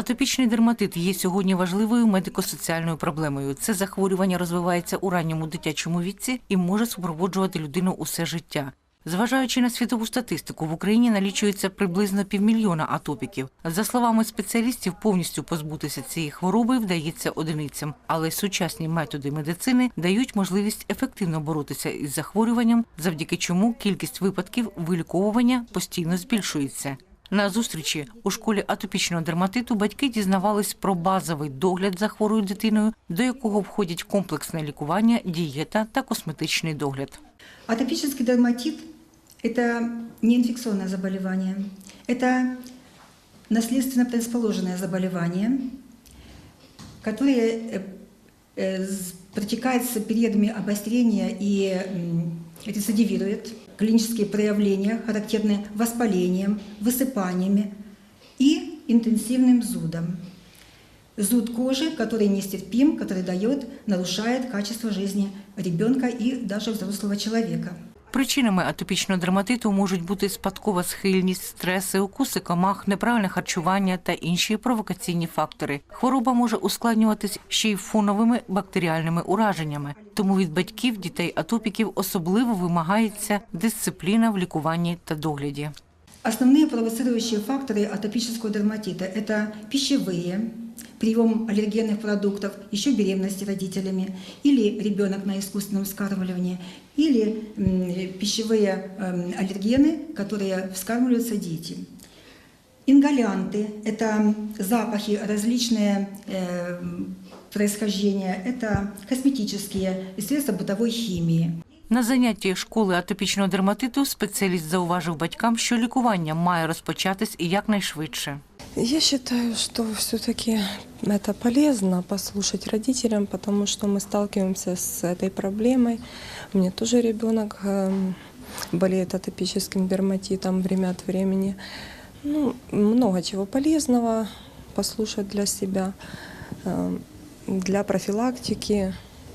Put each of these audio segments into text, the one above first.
Атопічний дерматит є сьогодні важливою медико-соціальною проблемою. Це захворювання розвивається у ранньому дитячому віці і може супроводжувати людину усе життя. Зважаючи на світову статистику, в Україні налічується приблизно півмільйона атопіків. За словами спеціалістів, повністю позбутися цієї хвороби вдається одиницям, але сучасні методи медицини дають можливість ефективно боротися із захворюванням, завдяки чому кількість випадків виліковування постійно збільшується. На зустрічі у школі атопічного дерматиту батьки дізнавались про базовий догляд за хворою дитиною, до якого входять комплексне лікування, дієта та косметичний догляд. Атопический дерматит – это не инфекционное заболевание, это наследственно предрасположенное заболевание, которое э, э, с- протекает с Клинические проявления характерны воспалением, высыпаниями и интенсивным зудом. Зуд кожи, который нестерпим, который дает, нарушает качество жизни ребенка и даже взрослого человека. Причинами атопічного дерматиту можуть бути спадкова схильність, стреси, укуси комах, неправильне харчування та інші провокаційні фактори. Хвороба може ускладнюватись ще й фоновими бактеріальними ураженнями. Тому від батьків дітей атопіків особливо вимагається дисципліна в лікуванні та догляді. Основные провоцирующие факторы атопического дерматита – это пищевые, прием аллергенных продуктов, еще беременности родителями, или ребенок на искусственном вскармливании, или м, пищевые эм, аллергены, которые вскармливаются дети. Ингалянты – это запахи различные э, происхождения, это косметические и средства бытовой химии. На занятті школи атопічного дерматиту спеціаліст зауважив батькам, що лікування має розпочатись і якнайшвидше. Я считаю, что все-таки это полезно послушать родителям, потому что мы сталкиваемся с этой проблемой. У меня тоже ребенок эм, болеет атопическим дерматитом время от времени. Ну, много чего полезного послушать для себя, эм, для профилактики,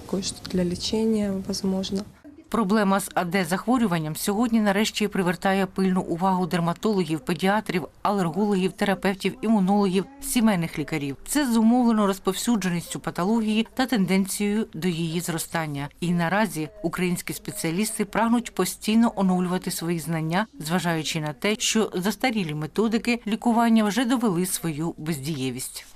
кое-что для лечения, возможно. Проблема з АД-захворюванням сьогодні нарешті привертає пильну увагу дерматологів, педіатрів, алергологів, терапевтів, імунологів, сімейних лікарів. Це зумовлено розповсюдженістю патології та тенденцією до її зростання. І наразі українські спеціалісти прагнуть постійно оновлювати свої знання, зважаючи на те, що застарілі методики лікування вже довели свою бездієвість.